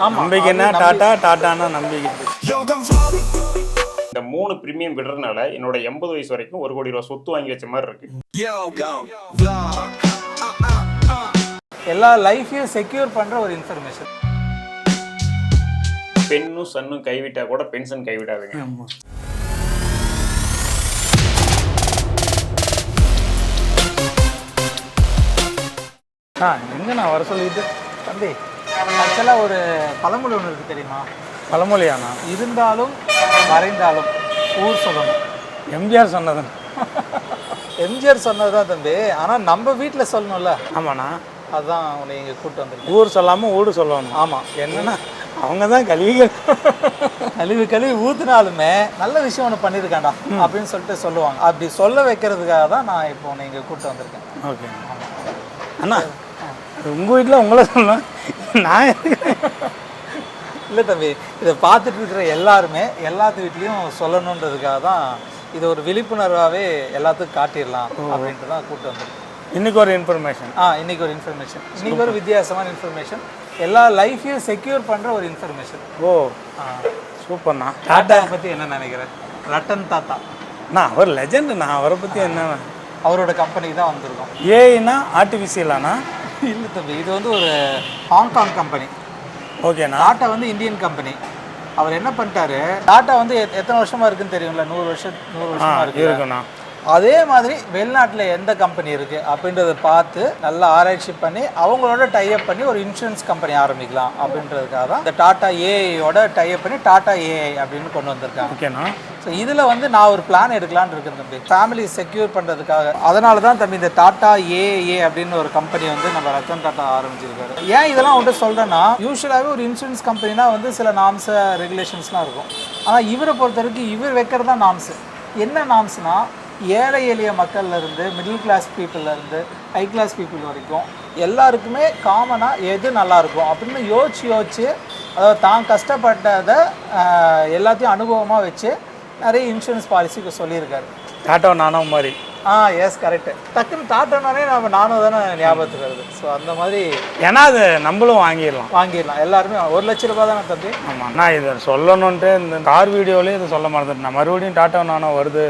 நம்பிக்கைன்னா tata டாட்டானா நம்பிக்கை. இந்த மூணு பிரீமியம் விடுறதுனால என்னோட எண்பது வயசு வரைக்கும் ஒரு கோடி ரூபா சொத்து வாங்கி வச்ச மாதிரி இருக்கு. எல்லா லைஃபையும் செக்யூர் பண்ற ஒரு இன்ஃபர்மேஷன் பெண்ணும் சன்னும் கைவிட்டா கூட பென்ஷன் கைவிடாதுங்க. ஆ எங்க நான் வர சொல்லிட்டு? தம்பி ஆக்சுவலாக ஒரு பழமொழி ஒன்று இருக்கு தெரியுமா? பழமொழியாண்ணா இருந்தாலும் மறைந்தாலும் ஊர் சொல்லணும். எம்ஜிஆர் சொன்னது. எம்ஜிஆர் சொன்னதுதான் தம்பி. ஆனா நம்ம வீட்ல சொல்லணும்ல. ஆமாண்ணா. அதான் உன்னை இங்க கூட்டு வந்திருக்கேன். ஊர் சொல்லாமல் ஊடு சொல்லணும். ஆமா. என்னன்னா அவங்க தான் கலிகள் கழுவி கழுவி ஊத்துனாலுமே நல்ல விஷயம் ஒன்று பண்ணியிருக்காண்டா அப்படின்னு சொல்லிட்டு சொல்லுவாங்க. அப்படி சொல்ல வைக்கிறதுக்காக தான் நான் இப்போ உன்னை இங்க கூட்டு வந்திருக்கேன். ஓகே. அண்ணா அது உங்கள் வீட்டில் உங்களை சொல்லணும். நான்? இல்லை தம்பி இதை பார்த்துட்டு இருக்கிற எல்லாருமே எல்லாத்து வீட்லேயும் சொல்லணுன்றதுக்காக தான் இது ஒரு விழிப்புணர்வாகவே எல்லாத்துக்கும் காட்டிடலாம் அப்படின்ட்டு தான் கூட்டு வந்திருக்கேன் இன்னைக்கு ஒரு இன்ஃபர்மேஷன் ஆ இன்னைக்கு ஒரு இன்ஃபர்மேஷன் இன்னைக்கு ஒரு வித்தியாசமான இன்ஃபர்மேஷன் எல்லா லைஃபையும் செக்யூர் பண்ணுற ஒரு இன்ஃபர்மேஷன் ஓ சூப்பர்ண்ணா. டாட்டா பற்றி என்ன நினைக்கிறேன்? ரட்டன் தாத்தா. அண்ணா அவர் லெஜெண்டுண்ணா அவரை பற்றி என்ன? அவரோட கம்பெனிக்கு தான் வந்திருக்கோம். ஏஐனா ஆர்டிஃபிஷியலாண்ணா இல்லை தம்பி இது வந்து ஒரு ஹாங்காங் கம்பெனி ஓகேண்ணா டாட்டா வந்து இந்தியன் கம்பெனி அவர் என்ன பண்ணிட்டாரு டாட்டா வந்து எத்- எத்தனை வருஷமா இருக்குன்னு தெரியும்ல? நூறு வருஷம் நூறு வருஷமா இருக்கு இருக்குண்ணா அதே மாதிரி வெளிநாட்டில் எந்த கம்பெனி இருக்குது அப்படின்றத பார்த்து நல்லா ஆராய்ச்சி பண்ணி அவங்களோட டைப் பண்ணி ஒரு இன்சூரன்ஸ் கம்பெனி ஆரம்பிக்கலாம் அப்படின்றதுக்காக தான் இந்த டாட்டா ஏஐயோட டைப் பண்ணி டாட்டா ஏஐ அப்படின்னு கொண்டு வந்திருக்காங்க. ஓகேண்ணா ஸோ இதில் வந்து நான் ஒரு பிளான் எடுக்கலான்னு இருக்கேன் தம்பி. ஃபேமிலி செக்யூர் பண்ணுறதுக்காக அதனால தான் தம்பி இந்த டாட்டா ஏஏ அப்படின்னு ஒரு கம்பெனி வந்து நம்ம ரத்தன் டாட்டா ஆரம்பிச்சிருக்காரு. ஏன் இதெல்லாம் வந்துட்டு சொல்கிறேன்னா யூஸ்வலாகவே ஒரு இன்சூரன்ஸ் கம்பெனினா வந்து சில நாம்ஸ ரெகுலேஷன்ஸ்லாம் இருக்கும். ஆனால் இவரை பொறுத்த வரைக்கும் இவர் வைக்கிறது தான் நாம்ஸு என்ன நாம்ஸ்னால் ஏழை எளிய மக்கள்லேருந்து மிடில் கிளாஸ் இருந்து ஹை கிளாஸ் பீப்புள் வரைக்கும் எல்லாருக்குமே காமனாக எது நல்லாயிருக்கும் அப்படின்னு யோசிச்சு யோசிச்சு அதாவது தான் கஷ்டப்பட்டதை எல்லாத்தையும் அனுபவமாக வச்சு நிறைய இன்சூரன்ஸ் பாலிசிக்கு சொல்லியிருக்காரு. டாட்டா நானோ மாதிரி. ஆ எஸ் கரெக்டு டக்குன்னு டாட்டானாலே நம்ம நானும் தானே ஞாபகத்துக்கு வருது. ஸோ அந்த மாதிரி ஏன்னா அது நம்மளும் வாங்கிடலாம். வாங்கிடலாம். எல்லாருமே ஒரு லட்ச ரூபாய் தானே தம்பி? ஆமாம் நான் இதை சொல்லணுன்ட்டு இந்த கார் வீடியோலேயே இதை சொல்ல மறந்துட்டேன். நான் மறுபடியும் டாட்டா நானோ வருது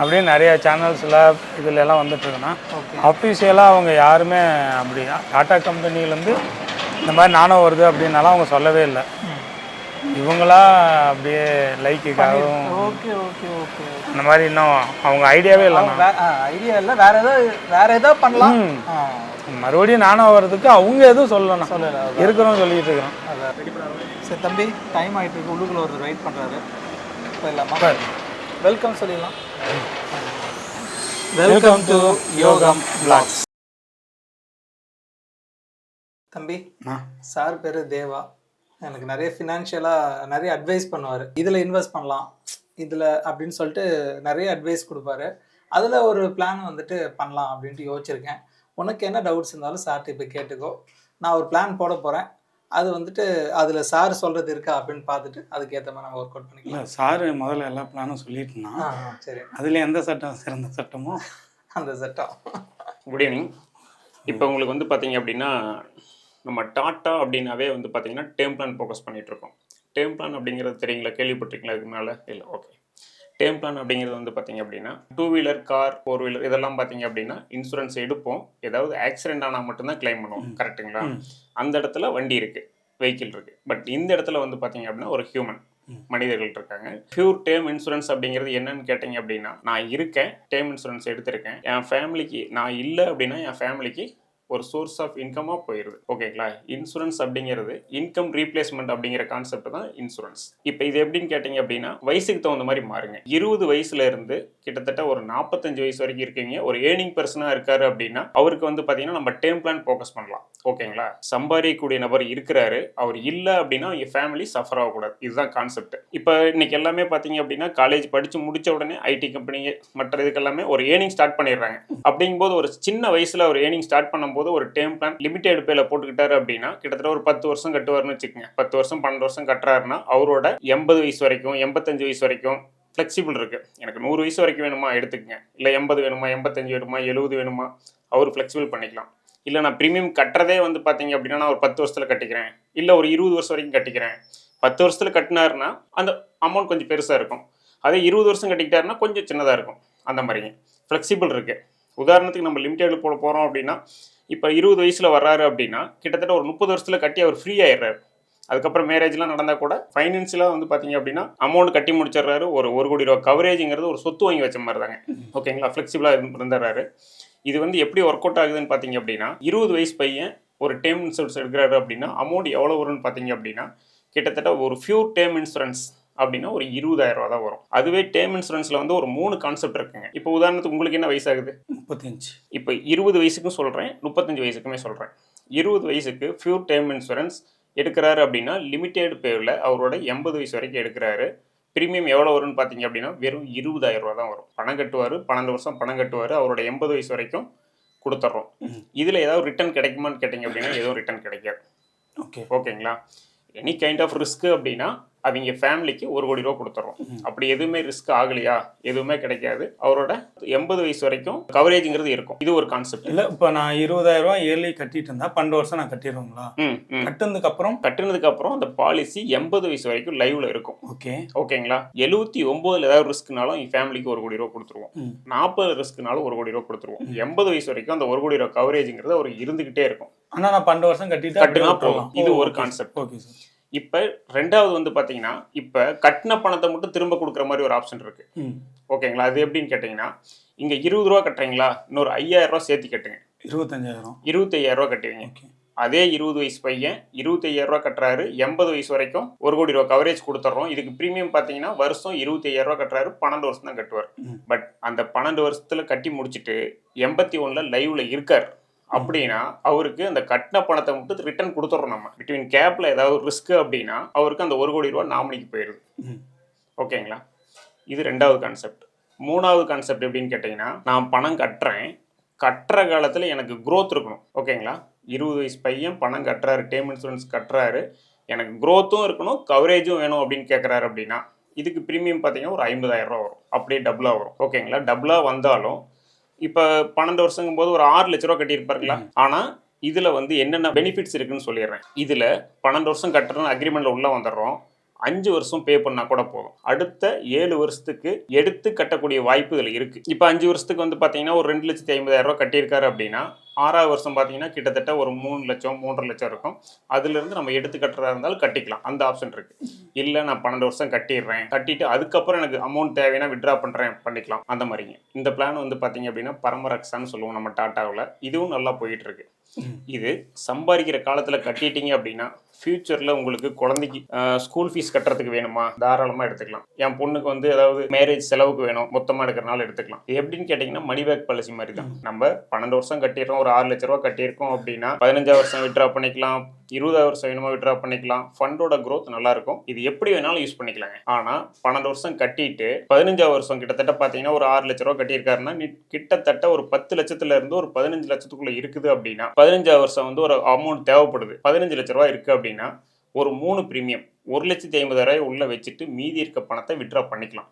அப்படின்னு நிறைய சேனல்ஸில் இதுல எல்லாம் வந்துட்டு இருக்குன்னா அஃபிஷியலாக அவங்க யாருமே அப்படி டாட்டா கம்பெனிலேருந்து இந்த மாதிரி நானோ வருது அப்படின்னாலாம் அவங்க சொல்லவே இல்லை. இவங்களா அப்படியே லைக்குக்காகவும் ஓகே ஓகே ஓகே அந்த மாதிரி இன்னும் அவங்க ஐடியாவே இல்லைண்ணா ஐடியா இல்லை. வேற ஏதாவது வேற ஏதாவது பண்ணலாம். மறுபடியும் நானோ வர்றதுக்கு அவங்க எதுவும் சொல்லணும் சொல்லல, இருக்கிறோம் சொல்லிட்டு இருக்கிறோம். சரி தம்பி டைம் ஆயிட்டு இருக்கு. உள்ளுக்குள்ள ஒரு வெயிட் பண்றாரு. போயிடலாமா? வெல்கம் சொல்லிடலாம். வெல்கம் டு யோகம் பிளாக்ஸ் தம்பி சார் பேரு தேவா. எனக்கு நிறைய ஃபினான்ஷியலாக நிறைய அட்வைஸ் பண்ணுவார். இதில் இன்வெஸ்ட் பண்ணலாம் இதில் அப்படின்னு சொல்லிட்டு நிறைய அட்வைஸ் கொடுப்பாரு. அதில் ஒரு பிளான் வந்துட்டு பண்ணலாம் அப்படின்ட்டு யோசிச்சிருக்கேன். உனக்கு என்ன டவுட்ஸ் இருந்தாலும் சார்ட்டு இப்போ கேட்டுக்கோ. நான் ஒரு பிளான் போட போகிறேன் அது வந்துட்டு அதில் சார் சொல்கிறது இருக்கா அப்படின்னு பார்த்துட்டு அதுக்கேற்ற மாதிரி நம்ம ஒர்க் அவுட் பண்ணிக்கலாம். இல்லை சாரு முதல்ல எல்லா பிளானும் சொல்லிட்டுனா சரி. அதில் எந்த சட்டம் சிறந்த சட்டமோ? அந்த செட்டம். குட் ஈவினிங் இப்போ உங்களுக்கு வந்து பார்த்தீங்க அப்படின்னா நம்ம டாட்டா அப்படின்னாவே வந்து பார்த்தீங்கன்னா டேம் பிளான் ஃபோக்கஸ் பண்ணிட்டு இருக்கோம் டேம் பிளான் அப்படிங்கிறது தெரியுங்களா? கேள்விப்பட்டிருக்கீங்களா இதுக்கு மேலே? இல்லை ஓகே டேம் பிளான் அப்படிங்கிறது வந்து பார்த்தீங்க அப்படின்னா two wheeler car four wheeler இதெல்லாம் பார்த்தீங்க அப்படின்னா இன்சூரன்ஸ் எடுப்போம் ஏதாவது ஆக்சிடென்ட் ஆனால் மட்டும்தான் கிளைம் பண்ணுவோம். கரெக்ட்டுங்களா அந்த இடத்துல வண்டி இருக்குது வெஹிக்கிள் இருக்குது பட் இந்த இடத்துல வந்து பார்த்தீங்க அப்படின்னா ஒரு ஹியூமன் மனிதர்கள் இருக்காங்க. பியூர் டேம் இன்சூரன்ஸ் அப்படிங்கிறது என்னன்னு கேட்டிங்க அப்படின்னா நான் இருக்கேன் டேம் இன்சூரன்ஸ் எடுத்திருக்கேன். என் ஃபேமிலிக்கு நான் இல்லை அப்படின்னா என் ஃபேமிலிக்கு ஒரு சோர்ஸ் ஆஃப் இன்கமாக போயிடுது ஓகேங்களா இன்சூரன்ஸ் அப்படிங்கிறது இன்கம் ரீப்ளேஸ்மெண்ட் அப்படிங்கிற கான்செப்ட் தான் இன்சூரன்ஸ் இப்போ இது எப்படின்னு கேட்டிங்க அப்படின்னா வயசுக்கு தகுந்த மாதிரி மாறுங்க. இருபது வயசுல இருந்து கிட்டத்தட்ட ஒரு நாற்பத்தஞ்சு வயசு வரைக்கும் இருக்கீங்க. ஒரு ஏர்னிங் பர்சனாக இருக்காரு அப்படின்னா அவருக்கு வந்து பார்த்தீங்கன்னா நம்ம டேம் பிளான் ஃபோக்கஸ் பண்ணலாம். ஓகேங்களா சம்பாதிக்கக்கூடிய நபர் இருக்கிறாரு. அவர் இல்லை அப்படின்னா என் ஃபேமிலி சஃபர் ஆகக்கூடாது. இதுதான் கான்செப்ட் இப்போ இன்னைக்கு எல்லாமே பார்த்தீங்க அப்படின்னா காலேஜ் படித்து முடிச்ச உடனே ஐடி கம்பெனி மற்ற இதுக்கெல்லாமே ஒரு ஏர்னிங் ஸ்டார்ட் பண்ணிடுறாங்க. அப்படிங்கும்போது ஒரு சின்ன வயசில் ஒரு ஏர்னிங் ஸ்டார்ட் பண்ணும்போது ஒரு டேம் பிளான் லிமிடெட் பேல போட்டுக்கிட்டாரு அப்படின்னா கிட்டத்தட்ட ஒரு பத்து வருஷம் கட்டுவார்னு வச்சுக்கோங்க. பத்து வருஷம் பன்னெண்டு வருஷம் கட்டுறாருன்னா அவரோட எண்பது வயசு வரைக்கும் எண்பத்தஞ்சு வயசு வரைக்கும் ஃப்ளெக்சிபிள் இருக்கு. எனக்கு நூறு வயசு வரைக்கும் வேணுமா? எடுத்துக்கங்க. இல்லை எண்பது வேணுமா? எண்பத்தஞ்சு வேணுமா? எழுபது வேணுமா? அவர் ஃப்ளெக்சிபிள் பண்ணிக்கலாம். இல்லை நான் ப்ரீமியம் கட்டுறதே வந்து பார்த்தீங்க அப்படின்னா நான் ஒரு பத்து வருஷத்தில் கட்டிக்கிறேன். இல்லை ஒரு இருபது வருஷம் வரைக்கும் கட்டிக்கிறேன். பத்து வருஷத்தில் கட்டினாருன்னா அந்த அமௌண்ட் கொஞ்சம் பெருசாக இருக்கும். அதே இருபது வருஷம் கட்டிக்கிட்டாருன்னா கொஞ்சம் சின்னதாக இருக்கும். அந்த மாதிரிங்க. ஃப்ளெக்சிபிள் இருக்குது உதாரணத்துக்கு நம்ம லிமிடெட் போட போகிறோம் அப்படின்னா இப்போ இருபது வயசில் வர்றாரு அப்படின்னா கிட்டத்தட்ட ஒரு முப்பது வருஷத்தில் கட்டி அவர் ஃப்ரீ ஆயிடுறாரு. அதுக்கப்புறம் மேரேஜ்லாம் நடந்தால் கூட ஃபைனான்ஷியலாக வந்து பார்த்தீங்க அப்படின்னா அமௌண்ட் கட்டி முடிச்சிடுறாரு. ஒரு ஒரு கோடி ரூபா கவரேஜுங்கிறது ஒரு சொத்து வாங்கி வச்ச மாதிரி தாங்க. ஓகேங்களா ஃப்ளெக்சிபிளாக இருந்துடுறாரு. இது வந்து எப்படி ஒர்க் அவுட் ஆகுதுன்னு பார்த்தீங்க அப்படின்னா இருபது வயசு பையன் ஒரு டேர்ம் இன்சூரன்ஸ் எடுக்கிறாரு அப்படின்னா அமௌண்ட் எவ்வளோ வரும்னு பார்த்தீங்க அப்படின்னா கிட்டத்தட்ட ஒரு ஃபியூ டேர்ம் இன்சூரன்ஸ் அப்படின்னா ஒரு இருபதாயிரம் ரூபா தான் வரும். அதுவே டேர்ம் இன்சூரன்ஸில் வந்து ஒரு மூணு கான்செப்ட் இருக்குங்க. இப்போ உதாரணத்துக்கு உங்களுக்கு என்ன வயசாகுது? முப்பத்தஞ்சு. இப்போ இருபது வயசுக்கும் சொல்கிறேன் முப்பத்தஞ்சு வயசுக்குமே சொல்கிறேன் இருபது வயசுக்கு ஃபியூர் டேர்ம் இன்சூரன்ஸ் எடுக்கிறாரு அப்படின்னா லிமிடெட் பேவில் அவரோட எண்பது வயசு வரைக்கும் எடுக்கிறாரு. ப்ரீமியம் எவ்வளோ வரும்னு பார்த்தீங்க அப்படின்னா வெறும் இருபதாயிரம் ரூபா தான் வரும். பணம் கட்டுவார் பன்னெண்டு வருஷம் பணம் கட்டுவார் அவரோட எண்பது வயசு வரைக்கும் கொடுத்துட்றோம் இதில் ஏதாவது ரிட்டர்ன் கிடைக்குமான்னு கேட்டிங்க அப்படின்னா எதுவும் ரிட்டர்ன் கிடைக்காது. ஓகே. ஓகேங்களா? எனி கைண்ட் ஆஃப் ரிஸ்க் அப்படின்னா அவங்க ஃபேமிலிக்கு ஒரு கோடி ரூபா கொடுத்துறோம். அப்படி எதுவுமே ரிஸ்க் ஆகலையா? எதுவுமே கிடைக்காது. அவரோட எண்பது வயசு வரைக்கும் கவரேஜுங்கிறது இருக்கும். இது ஒரு கான்செப்ட் இல்லை இப்போ நான் இருபதாயிரம் ரூபாய் இயர்லி கட்டிட்டு இருந்தா பன்னெண்டு வருஷம் நான் கட்டிடுவேங்களா கட்டுனதுக்கு அப்புறம்? கட்டுனதுக்கு அப்புறம் அந்த பாலிசி எண்பது வயசு வரைக்கும் லைவ்ல இருக்கும். ஓகே. ஓகேங்களா? எழுபத்தி ஒன்பதுல ஏதாவது ரிஸ்க்னாலும் என் ஃபேமிலிக்கு ஒரு கோடி ரூபா கொடுத்துருவோம். நாற்பது ரிஸ்க்னாலும் ஒரு கோடி ரூபா கொடுத்துருவோம். எண்பது வயசு வரைக்கும் அந்த ஒரு கோடி ரூபா கவரேஜுங்கிறது அவர் இருந்துகிட்டே இருக்கும். ஆனா நான் பன்னெண்டு வருஷம் கட்டிட்டு கட்டுனா. விட்டுறலாம். இது ஒரு concept. Okay sir. இப்போ ரெண்டாவது வந்து பாத்தீங்கன்னா இப்போ கட்டின பணத்தை மட்டும் திரும்ப கொடுக்குற மாதிரி ஒரு ஆப்ஷன் இருக்கு. ஓகேங்களா? அது எப்படின்னு கேட்டிங்கன்னா இங்க இருபது ரூபா கட்டுறீங்களா? இன்னொரு ஐயாயிரம் ரூபா சேர்த்து கட்டுங்க. இருபத்தஞ்சாயிரம். இருபத்தையாயிரம் ரூபா கட்டுவீங்க. ஓகே. அதே இருபது வயசு பையன் இருபத்தையாயிரம் ரூபா கட்டுறாரு எண்பது வயசு வரைக்கும் ஒரு கோடி ரூபா கவரேஜ் கொடுத்துட்றோம் இதுக்கு ப்ரீமியம் பார்த்தீங்கன்னா வருஷம் இருபத்தையாயிரம் ரூபா கட்டுறாரு பன்னெண்டு வருஷம் தான் கட்டுவார். பட் அந்த பன்னெண்டு வருஷத்துல கட்டி முடிச்சுட்டு எண்பத்தி ஒண்ணுல லைவ்ல இருக்கார். அப்படின்னா அவருக்கு அந்த கட்டின பணத்தை மட்டும் ரிட்டர்ன் கொடுத்துட்றோம் நம்ம. பிட்வீன் கேப்ல ஏதாவது ரிஸ்க் அப்படின்னா அவருக்கு அந்த ஒரு கோடி ரூபா நாமினிக்கு போயிருது ம் ஓகேங்களா? இது ரெண்டாவது கான்செப்ட் மூணாவது கான்செப்ட் எப்படின்னு கேட்டிங்கன்னா நான் பணம் கட்டுறேன். கட்டுற காலத்தில் எனக்கு growth இருக்கணும். ஓகேங்களா? இருபது வயசு பையன் பணம் கட்டுறாரு டேம் இன்சூரன்ஸ் கட்டுறாரு. எனக்கு growth-உம் இருக்கணும் கவரேஜும் வேணும் அப்படின்னு கேட்குறாரு அப்படின்னா இதுக்கு ப்ரீமியம் பார்த்தீங்கன்னா ஒரு ஐம்பதாயிரம் ரூபா வரும். அப்படியே டபுளாக வரும். ஓகேங்களா? டபுளாக வந்தாலும் இப்போ பன்னெண்டு வருஷங்கும் போது ஒரு ஆறு லட்ச ரூபா கட்டியிருப்பாருங்களா? ஆனால் இதில் வந்து என்னென்ன பெனிஃபிட்ஸ் இருக்குன்னு சொல்லிடுறேன். இதில் பன்னெண்டு வருஷம் கட்டுறோம் அக்ரிமெண்ட்டில் உள்ளே வந்துடுறோம். அஞ்சு வருஷம் பே பண்ணா கூட போதும். அடுத்த ஏழு வருஷத்துக்கு எடுத்து கட்டக்கூடிய வாய்ப்பு இதில் இருக்கு. இப்போ அஞ்சு வருஷத்துக்கு வந்து பார்த்தீங்கன்னா ஒரு ரெண்டு லட்சத்தி ஐம்பதாயிரம் ரூபாய் கட்டியிருக்காரு அப்படின்னா ஆறாவது வருஷம் பார்த்தீங்கன்னா கிட்டத்தட்ட ஒரு மூணு லட்சம் மூன்றரை லட்சம் இருக்கும். அதுலேருந்து நம்ம எடுத்து கட்டுறதா இருந்தாலும் கட்டிக்கலாம். அந்த ஆப்ஷன் இருக்குது இல்லை நான் பன்னெண்டு வருஷம் கட்டிடுறேன். கட்டிட்டு அதுக்கப்புறம் எனக்கு அமௌண்ட் தேவைன்னா விட்ரா பண்ணுறேன் பண்ணிக்கலாம். அந்த மாதிரிங்க. இந்த பிளான் வந்து பார்த்தீங்க அப்படின்னா பரமரக்ஸான்னு சொல்லுவோம் நம்ம டாட்டாவில். இதுவும் நல்லா போயிட்டு இருக்கு. இது சம்பாதிக்கிற காலத்தில் கட்டிட்டீங்க அப்படின்னா ஃபியூச்சரில் உங்களுக்கு குழந்தைக்கு ஸ்கூல் ஃபீஸ் கட்டுறதுக்கு வேணுமா? தாராளமாக எடுத்துக்கலாம். என் பொண்ணுக்கு வந்து ஏதாவது மேரேஜ் செலவுக்கு வேணும் மொத்தமாக எடுக்கிறனால எடுத்துக்கலாம். எப்படின்னு கேட்டிங்கன்னா மணி பேக் பாலிசி மாதிரி தான் நம்ம பன்னெண்டு வருஷம் கட்டிடுறோம் ஒரு ஆறு லட்ச ரூபா கட்டியிருக்கோம் அப்படின்னா பதினஞ்சாவது வருஷம் விட்ரா பண்ணிக்கலாம் இருபதாவது வருஷம் வேணுமா விட்ரா பண்ணிக்கலாம் ஃபண்டோட growth நல்லா இருக்கும். இது எப்படி வேணாலும் யூஸ் பண்ணிக்கலாங்க. ஆனால் பன்னெண்டு வருஷம் கட்டிட்டு பதினஞ்சாவது வருஷம் கிட்டத்தட்ட பார்த்தீங்கன்னா ஒரு ஆறு லட்ச ரூபா கட்டியிருக்காருன்னா கிட்டத்தட்ட ஒரு பத்து லட்சத்துல இருந்து ஒரு பதினஞ்சு லட்சத்துக்குள்ள இருக்குது அப்படின்னா பதினஞ்சாவது வருஷம் வந்து ஒரு அமௌண்ட் தேவைப்படுது. பதினஞ்சு லட்ச ரூபா இருக்கு அப்படின்னா ஒரு மூணு பிரீமியம் ஒரு லட்சத்தி ஐம்பதாயிரம் உள்ள வச்சுட்டு மீதி இருக்க பணத்தை விட்ரா பண்ணிக்கலாம்.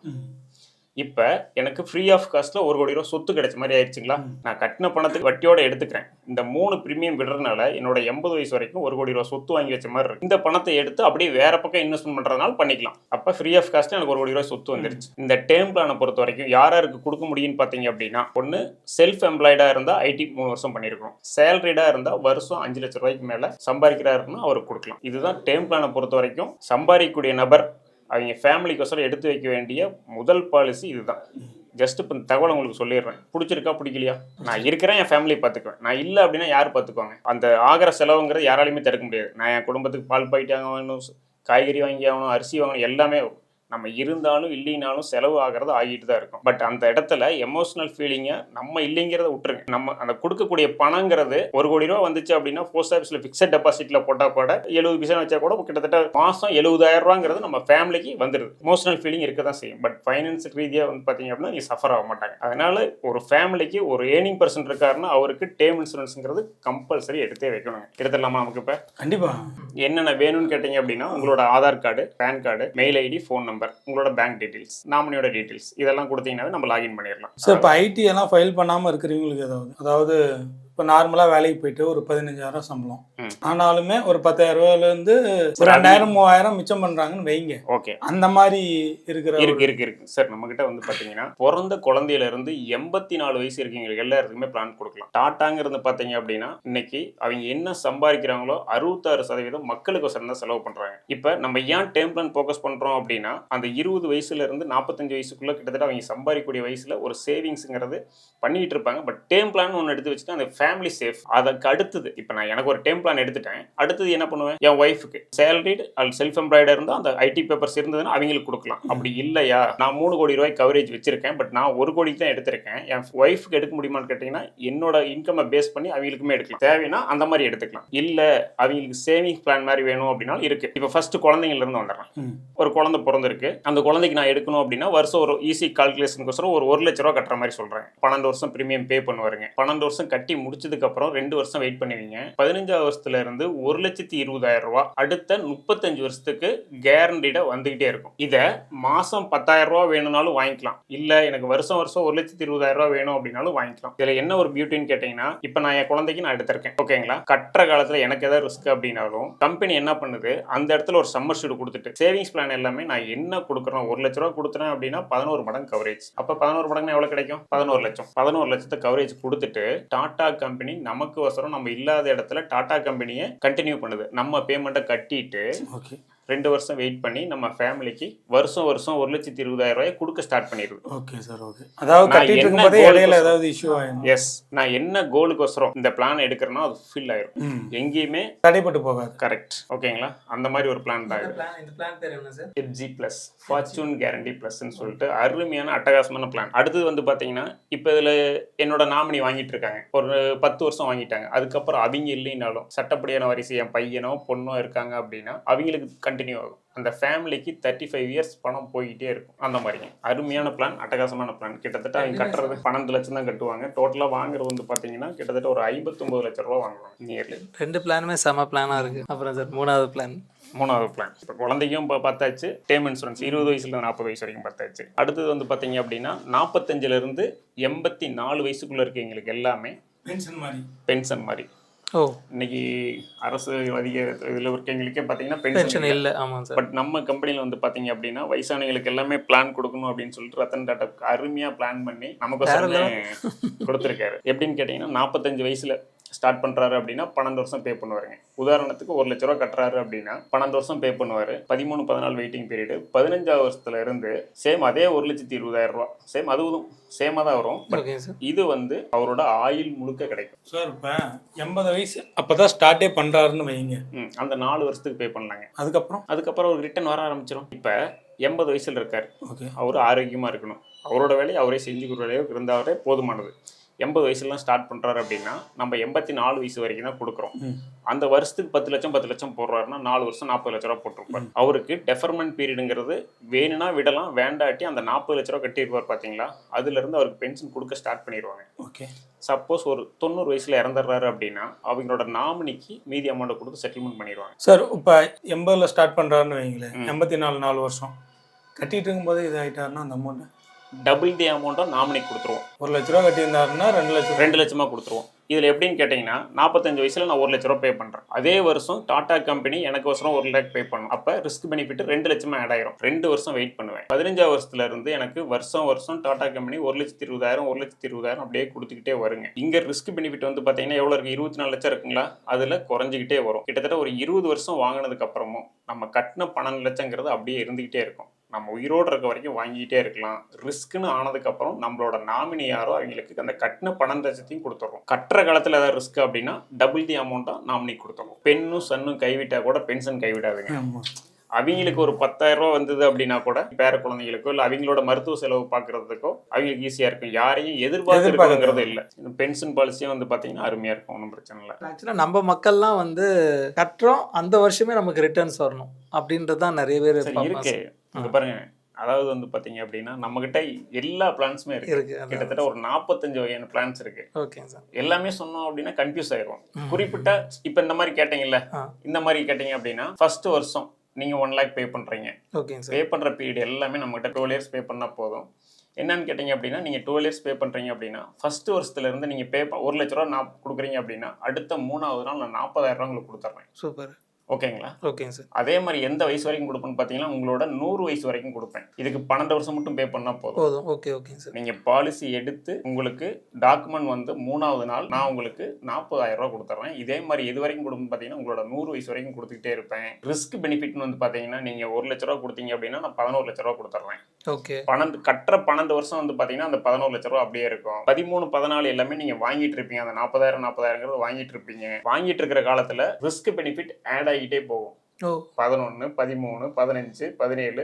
இப்போ எனக்கு ஃப்ரீ ஆஃப் காஸ்ட்ல ஒரு கோடி ரூபா சொத்து கிடைச்ச மாதிரி ஆயிடுச்சுங்களா? நான் கட்டின பணத்துக்கு வட்டியோட எடுத்துக்கிறேன். இந்த மூணு பிரீமியம் விடுறதுனால என்னோட எண்பது வயசு வரைக்கும் ஒரு கோடி ரூபா சொத்து வாங்கி வச்ச மாதிரி இருக்கு. இந்த பணத்தை எடுத்து அப்படியே வேற பக்கம் இன்வெஸ்ட்மெண்ட் பண்றதுனால பண்ணிக்கலாம். அப்ப ஃப்ரீ ஆஃப் காஸ்ட்ல எனக்கு ஒரு கோடி ரூபாய் சொத்து வந்துருச்சு. இந்த டேர்ம் பிளானை பொறுத்த வரைக்கும் யார் யாருக்கு கொடுக்க முடியும்னு பார்த்தீங்க அப்படின்னா ஒன்று செல்ஃப் எம்ப்ளாய்டா இருந்தா ஐடி மூணு வருஷம் பண்ணியிருக்கோம் சேலரிடா இருந்தா வருஷம் அஞ்சு லட்ச ரூபாய்க்கு மேல சம்பாதிக்கிறாருன்னா அவருக்கு கொடுக்கலாம். இதுதான் டேர்ம் பிளானை பொறுத்த வரைக்கும் சம்பாதிக்கக்கூடிய நபர் அவங்க ஃபேமிலிக்கோசரம் எடுத்து வைக்க வேண்டிய முதல் பாலிசி இதுதான். ஜஸ்ட் இப்போ இந்த தகவல் உங்களுக்கு சொல்லிடுறேன். பிடிச்சிருக்கா பிடிக்கலையா? நான் இருக்கிறேன் என் ஃபேமிலியை பார்த்துக்குவேன். நான் இல்லை அப்படின்னா யார் பார்த்துக்குவாங்க? அந்த ஆகிற செலவுங்கிறது யாராலையுமே தடுக்க முடியாது. நான் என் குடும்பத்துக்கு பால் பாக்கெட் வாங்கணும் காய்கறி வாங்கி ஆகணும் அரிசி வாங்கணும் எல்லாமே நம்ம இருந்தாலும் இல்லைனாலும் செலவு ஆகிறது ஆகிட்டு தான் இருக்கும். பட் அந்த இடத்துல எமோஷனல் ஃபீலிங்கை நம்ம இல்லைங்கிறத விட்டுருங்க. நம்ம அந்த கொடுக்கக்கூடிய பணங்கிறது ஒரு கோடி ரூபா வந்துச்சு அப்படின்னா போஸ்ட் ஆஃபீஸில் ஃபிக்ஸட் டெபாசிட்ல போட்டால் கூட எழுபது பைசா வச்சா கூட கிட்டத்தட்ட மாதம் எழுபதாயிரம் ரூபாங்கிறது நம்ம ஃபேமிலிக்கு வந்துடுது எமோஷனல் ஃபீலிங் இருக்க தான் செய்யும். பட் ஃபைனான்ஸ் ரீதியாக வந்து பார்த்தீங்க அப்படின்னா நீங்க சஃபர் ஆக மாட்டாங்க. அதனால ஒரு ஃபேமிலிக்கு ஒரு ஏர்னிங் பர்சன் இருக்காருன்னா அவருக்கு டேம் இன்சூரன்ஸுங்கிறது கம்பல்சரி எடுத்தே வைக்கணுங்க. எடுத்துடலாமா நமக்கு இப்போ? கண்டிப்பா. என்னென்ன வேணும்னு கேட்டீங்க அப்படின்னா உங்களோட Aadhaar card PAN card mail ID phone number உங்களோட பேங்க் டீடைல்ஸ் நாமினியோட டீடைல்ஸ் இதெல்லாம் கொடுத்தீங்கன்னாவே நம்ம லாகின் பண்ணிடலாம். சார் இப்போ ஐடி எல்லாம் ஃபைல் பண்ணாமல் இருக்கிறவங்களுக்கு ஏதாவது அதாவது இப்போ நார்மலாக வேலைக்கு போயிட்டு ஒரு பதினஞ்சாயிரம் சம்பளம். ஆனாலுமே ஒரு பத்தாயிரம் ரூபாயிலேருந்து ஒரு ரெண்டாயிரம் மூவாயிரம் மிச்சம் பண்ணுறாங்கன்னு வைங்க. ஓகே. அந்த மாதிரி இருக்கிற இருக்கு இருக்கு இருக்கு. சார் நம்ம கிட்ட வந்து பாத்தீங்கன்னா பிறந்த குழந்தையில இருந்து எண்பத்தி நாலு வயசு இருக்கீங்க எல்லாருக்குமே பிளான் கொடுக்கலாம். டாட்டாங்கிறது பாத்தீங்க அப்படின்னா இன்னைக்கு அவங்க என்ன சம்பாதிக்கிறாங்களோ அறுபத்தாறு சதவீதம் மக்களுக்கு தான் செலவு பண்றாங்க. இப்ப நம்ம ஏன் டேம் பிளான் ஃபோக்கஸ் பண்றோம் அப்படின்னா அந்த இருபது வயசுல இருந்து நாற்பத்தஞ்சு வயசுக்குள்ள கிட்டத்தட்ட அவங்க சம்பாதிக்கக்கூடிய வயசுல ஒரு சேவிங்ஸ்ங்கிறது பண்ணிட்டு இருப்பாங்க. பட் டேம் பிளான் ஒன்று எடுத்து வச்சுட்டு அந்த ஃபேமிலி சேஃப் அதுக்கு அடுத்தது இப்போ நான் எனக்கு ஒரு டேம் பிளான் எடுத்துட்டேன். அடுத்தது என்ன பண்ணுவேன்? என் ஒய்ஃபுக்கு சேலரிடு அது செல்ஃப் எம்ப்ளாய்டாக இருந்தால் அந்த ஐடி பேப்பர்ஸ் இருந்ததுன்னா அவங்களுக்கு கொடுக்கலாம். அப்படி இல்லையா? நான் மூணு கோடி ரூபாய் கவரேஜ் வச்சிருக்கேன். பட் நான் ஒரு கோடிக்கு தான் எடுத்திருக்கேன். என் ஒய்ஃபுக்கு எடுக்க முடியுமான்னு கேட்டிங்கன்னா என்னோட இன்கம்மை பேஸ் பண்ணி அவங்களுக்குமே எடுக்கலாம். தேவைன்னா அந்த மாதிரி எடுத்துக்கலாம். இல்லை அவங்களுக்கு சேவிங் பிளான் மாதிரி வேணும் அப்படின்னாலும் இருக்கு. இப்போ ஃபர்ஸ்ட் குழந்தைங்கள்ல இருந்து வந்துடுறேன். ஒரு குழந்தை பிறந்திருக்கு. அந்த குழந்தைக்கு நான் எடுக்கணும் அப்படின்னா வருஷம் ஒரு ஈஸி கால்குலேஷனுக்கோசரம் ஒரு ஒரு லட்ச ரூபா கட்டுற மாதிரி சொல்றேன். பன்னெண்டு வருஷம் பிரீமியம் பே பண்ணுவாருங்க. பன்னெண்டு வருஷம் கட்டி முடிச்சதுக்கு அப்புறம் ரெண்டு வருஷம் வெயிட் பண்ணுவீங்க. பதினஞ்சாவது வருஷத்துல இருந்து ஒரு லட்சத்தி இருபதாயிரம் ரூபாய் அடுத்த முப்பத்தஞ்சு வருஷத்துக்கு கேரண்டிட வந்துகிட்டே இருக்கும். இத மாசம் பத்தாயிரம் ரூபாய் வேணும்னாலும் வாங்கிக்கலாம். இல்ல எனக்கு வருஷம் வருஷம் ஒரு லட்சத்தி இருபதாயிரம் ரூபாய் வேணும் அப்படின்னாலும் வாங்கிக்கலாம். இதுல என்ன ஒரு பியூட்டின்னு கேட்டீங்கன்னா இப்ப நான் என் குழந்தைக்கு நான் எடுத்திருக்கேன். ஓகேங்களா கட்டுற காலத்துல எனக்கு ஏதாவது ரிஸ்க் அப்படின்னாலும் கம்பெனி என்ன பண்ணுது? அந்த இடத்துல ஒரு சம்மர் ஷீட் கொடுத்துட்டு சேவிங்ஸ் பிளான் எல்லாமே நான் என்ன கொடுக்குறேன்? ஒரு லட்ச ரூபா கொடுத்துறேன் அப்படின்னா பதினோரு மடங்கு கவரேஜ் அப்ப பதினோரு மடங்கு எவ்வளவு கிடைக்கும்? பதினோரு லட்சம். பதினோரு லட்சத்தை கவரேஜ் கொடுத்துட்டு டாடா கம்பெனி நமக்கு வசரம் நம்ம இல்லாத இடத்துல டாடா கம்பெனியை கண்டினியூ பண்ணுது. நம்ம பேமெண்ட்டை கட்டிட்டு ஓகே ரெண்டு வருஷம் வெயிட் பண்ணி நம்ம ஃபேமிலிக்கு வருஷம் வருஷம் ஒரு லட்சத்தி இருபதாயிரம் ரூபாய் கொடுக்க ஸ்டார்ட் பண்ணிடுது ஓகே சார் ஓகே அதாவது என்ன இடையில ஏதாவது இஷ்யூ ஆகும் எஸ் நான் என்ன கோலுக்கோசரம் இந்த பிளான் எடுக்கிறேனோ அது ஃபில் ஆயிரும். எங்கேயுமே தடைப்பட்டு போகாது. கரெக்ட் ஓகேங்களா அந்த மாதிரி ஒரு பிளான் தான் இந்த பிளான் பேர் என்ன sir FG plus fortune guarantee ப்ளஸ்ன்னு சொல்லிட்டு அருமையான அட்டகாசமான பிளான் அடுத்தது வந்து பார்த்தீங்கன்னா இப்போ இதில் என்னோட நாமினி வாங்கிட்டு இருக்காங்க. ஒரு பத்து வருஷம் வாங்கிட்டாங்க. அதுக்கப்புறம் அவங்க இல்லைனாலும் சட்டப்படியான வரிசை என் பையனோ பொண்ணோ இருக்காங்க அப்படின்னா அவங்களுக்கு கண்டினியூ ஆகும். அந்த ஃபேமிலிக்கு தேர்ட்டி ஃபைவ் இயர்ஸ் பணம் போய்கிட்டே இருக்கும். அந்த மாதிரிங்க. அருமையான பிளான் அட்டகாசமான பிளான் கிட்டத்தட்ட அவங்க கட்டுறது பன்னெண்டு லட்சம் தான் கட்டுவாங்க. டோட்டலாக வாங்குறது வந்து பார்த்தீங்கன்னா கிட்டத்தட்ட ஒரு ஐம்பத்தொம்பது லட்ச ரூபா வாங்குவாங்க நியர்லி ரெண்டு பிளானுமே செம பிளானாக இருக்குது அப்புறம் சார் மூணாவது பிளான் மூணாவது பிளான் இப்போ குழந்தைக்கும் இப்போ பார்த்தாச்சு டேம் இன்சூரன்ஸ் இருபது வயசுல நாற்பது வயசு வரைக்கும் பார்த்தாச்சு அடுத்தது வந்து பார்த்தீங்க அப்படின்னா நாற்பத்தஞ்சுல இருந்து எண்பத்தி நாலு வயசுக்குள்ள இருக்கவங்களுக்கு எல்லாமே பென்ஷன் மாதிரி. பென்ஷன் மாதிரி. இன்னைக்கு அரசு அதிக இதில் இருக்கவங்களுக்கே பார்த்தீங்கன்னா பென்ஷன் பென்ஷன் இல்லை. ஆமாம் சார். பட் நம்ம கம்பெனியில் வந்து பார்த்தீங்க அப்படின்னா வயசானவங்களுக்கு எல்லாமே பிளான் கொடுக்கணும் அப்படின்னு சொல்லிட்டு ரத்தன் டாட்டா அருமையாக பிளான் பண்ணி நமக்கு கொடுத்துருக்காரு. எப்படின்னு கேட்டிங்கன்னா நாற்பத்தஞ்சு வயசுல ஸ்டார்ட் பண்ணுறாரு அப்படின்னா பன்னெண்டு வருஷம் பே பண்ணுவாருங்க. உதாரணத்துக்கு ஒரு லட்ச ரூபா கட்டுறாரு அப்படின்னா பன்னெண்டு வருஷம் பே பண்ணுவார். பதிமூணு பதினாலு வெயிட்டிங் பீரியடு பதினஞ்சாவது வருஷத்துல இருந்து சேம் அதே ஒரு லட்சத்தி இருபதாயிரம் ரூபா. சேம் அதுவும் சேமாக தான் வரும். பட் இது வந்து அவரோட ஆயுள் முழுக்க கிடைக்கும். சார் இப்போ எண்பது வயசு அப்போ தான் ஸ்டார்ட்டே பண்ணுறாருன்னு வைங்க. அந்த நாலு வருஷத்துக்கு பே பண்ணலாங்க. அதுக்கப்புறம்? அதுக்கப்புறம் ஒரு ரிட்டர்ன் வர ஆரம்பிச்சிடும் இப்போ எண்பது வயசுல இருக்கார். ஓகே அவர் ஆரோக்கியமாக இருக்கணும். அவரோட வேலையை அவரே செஞ்சுக்கிற அளவுக்கு இருந்தாலே போதுமானது. எண்பது வயசுலாம் ஸ்டார்ட் பண்ணுறாரு அப்படின்னா நம்ம எண்பத்தி நாலு வயசு வரைக்கும் தான் கொடுக்குறோம். அந்த வருஷத்துக்கு பத்து லட்சம் பத்து லட்சம் போடுறாருன்னா நாலு வருஷம் நாற்பது லட்ச ரூபா போட்டிருப்பார். அவருக்கு டெஃபர்மெண்ட் பீரியடுங்கிறது வேணும்னா விடலாம் வேண்டாட்டி அந்த நாற்பது லட்ச ரூபா கட்டியிருப்பார் பார்த்தீங்களா அதுலேருந்து அவருக்கு பென்ஷன் கொடுக்க ஸ்டார்ட் பண்ணிடுவாங்க ஓகே. சப்போஸ் ஒரு தொண்ணூறு வயசுல இறந்துடுறாரு அப்படின்னா அவங்களோட நாமினிக்கு மீதி அமௌண்ட்டை கொடுத்து செட்டில்மெண்ட் பண்ணிடுவாங்க. சார் இப்போ எண்பதில் ஸ்டார்ட் பண்ணுறாருன்னு வைங்களேன் எண்பத்தி நாலு நாலு வருஷம். கட்டிட்டு இருக்கும்போது இது ஆகிட்டாருன்னா அந்த அமௌண்ட்டு டபுள் தி அமௌண்ட்டை நாமினிக்கு கொடுத்துருவோம். ஒரு லட்ச ரூபா கட்டியிருந்தாருன்னா ரெண்டு லட்சம் ரெண்டு லட்சமா கொடுத்துருவோம். இதில் எப்படின்னு கேட்டிங்கன்னா நாற்பத்தஞ்சு வயசுல நான் ஒரு லட்ச ரூபா பே பண்ணுறேன் அதே வருஷம் டாடா கம்பெனி எனக்கு வருஷம் ஒரு லேக் பே பண்ணும். அப்போ ரிஸ்க் பெனிஃபிட் ரெண்டு லட்சமா ஆட் ஆயிரும். ரெண்டு வருஷம் வெயிட் பண்ணுவேன். பதினஞ்சாவது வருஷத்துல இருந்து எனக்கு வருஷம் வருஷம் டாடா கம்பெனி ஒரு லட்சத்தி இருபதாயிரம் ஒரு லட்சத்தி இருபதாயிரம் அப்படியே கொடுத்துக்கிட்டே வருங்க. இங்க ரிஸ்க் பெனிஃபிட் வந்து பார்த்தீங்கன்னா எவ்வளோ இருக்கு? இருபத்தி நாலு லட்சம் இருக்குங்களா? அதில் குறைஞ்சிக்கிட்டே வரும். கிட்டத்தட்ட ஒரு இருபது வருஷம் வாங்கினதுக்கு அப்புறமும் நம்ம கட்டின பன்னெண்டு லட்சங்கிறது அப்படியே இருந்துகிட்டே இருக்கும். நம்ம உயிரோடு இருக்க வரைக்கும் வாங்கிக்கிட்டே இருக்கலாம். ரிஸ்க்குன்னு ஆனதுக்கப்புறம் நம்மளோட நாமினி யாரோ அவங்களுக்கு அந்த கட்டின பன்னெண்டு லட்சத்தையும் கொடுத்துட்றோம் கட்டுற காலத்தில் ஏதாவது ரிஸ்க் அப்படின்னா டபுள் தி அமௌண்ட்டாக நாமினி கொடுத்துருவோம் பெண்ணும் சன்னும் கைவிட்டா கூட பென்ஷன் கைவிடாதுங்க. அவங்களுக்கு ஒரு பத்தாயிரம் ரூபா வந்தது அப்படின்னா கூட பேர குழந்தைங்களுக்கோ இல்லை அவங்களோட மருத்துவ செலவு பார்க்கறதுக்கோ அவங்களுக்கு ஈஸியாக இருக்கும். யாரையும் எதிர்பார்த்து இருக்கணுங்கிறது இல்லை. இந்த பென்ஷன் பாலிசியும் வந்து பார்த்தீங்கன்னா அருமையாக இருக்கும். ஒன்றும் பிரச்சனை இல்லை. ஆக்சுவலாக நம்ம மக்கள்லாம் வந்து கட்டுறோம். அந்த வருஷமே நமக்கு ரிட்டர்ன்ஸ் வரணும். அப்படின்றது தான் நிறைய பேர். இருக்கு. இங்க பாருங்க அதாவது வந்து பாத்தீங்க அப்படின்னா நம்ம கிட்ட எல்லா பிளான்ஸுமே இருக்கு. கிட்டத்தட்ட ஒரு நாற்பத்தஞ்சு வகையான பிளான்ஸ் இருக்கு. சார் எல்லாமே சொன்னோம் அப்படின்னா கன்ஃபியூஸ் ஆயிரும் குறிப்பிட்ட இப்ப இந்த மாதிரி கேட்டீங்கல்ல. இந்த மாதிரி கேட்டீங்க அப்படின்னா ஃபர்ஸ்ட் வருஷம் நீங்க ஒன் லேக் பே பண்றீங்க. பே பண்ற பீரியட் எல்லாமே நம்ம கிட்ட டுவெல் இயர்ஸ் பே பண்ணா போதும். என்னன்னு கேட்டிங்க அப்படின்னா நீங்கள் டுவெல் இயர்ஸ் பே பண்ணுறீங்க அப்படின்னா ஃபர்ஸ்ட் வருஷத்துலேருந்து நீங்கள் பே ஒரு லட்ச ரூபா நான் கொடுக்குறீங்க அப்படின்னா அடுத்த மூணாவது நாள் நான் நாற்பதாயிரம் ரூபா உங்களுக்கு கொடுத்துட்றேன் சூப்பர் ஓகேங்களா? ஓகேங்க சார். அதே மாதிரி எந்த வயசு வரைக்கும் கொடுப்பேன்னு பார்த்தீங்கன்னா உங்களோட நூறு வயசு வரைக்கும் கொடுப்பேன். இதுக்கு பன்னெண்டு வருஷம் மட்டும் பே பண்ணால் போதும். போதும். ஓகே ஓகேங்க சார். நீங்கள் பாலிசி எடுத்து உங்களுக்கு டாக்குமெண்ட் வந்து மூணாவது நாள் நான் உங்களுக்கு நாற்பதாயிரம் ரூபா கொடுத்துட்றேன் இதே மாதிரி எது வரைக்கும் கொடுப்பேன்னு பார்த்தீங்கன்னா உங்களோட நூறு வயசு வரைக்கும் கொடுத்துக்கிட்டே இருப்பேன். ரிஸ்க் பெனிஃபிட்னு வந்து பார்த்தீங்கன்னா நீங்கள் ஒரு லட்ச ரூபா கொடுத்தீங்க அப்படின்னா நான் பதினோரு லட்ச ரூபா கொடுத்துட்றேன் ஓகே. பன்னெண்டு கட்டுற பன்னெண்டு வருஷம் வந்து பார்த்தீங்கன்னா அந்த பதினோரு லட்ச ரூபா அப்படியே இருக்கும். பதிமூணு பதினாலு எல்லாமே நீங்கள் வாங்கிட்டு இருப்பீங்க. அந்த நாற்பதாயிரம் நாற்பதாயிரங்கிறது வாங்கிட்டு இருப்பீங்க. வாங்கிட்டு இருக்கிற காலத்தில் ரிஸ்க் பெனிஃபிட் ஆட் ஆகிட்டே போகும். பதினொன்று பதிமூணு பதினஞ்சு பதினேழு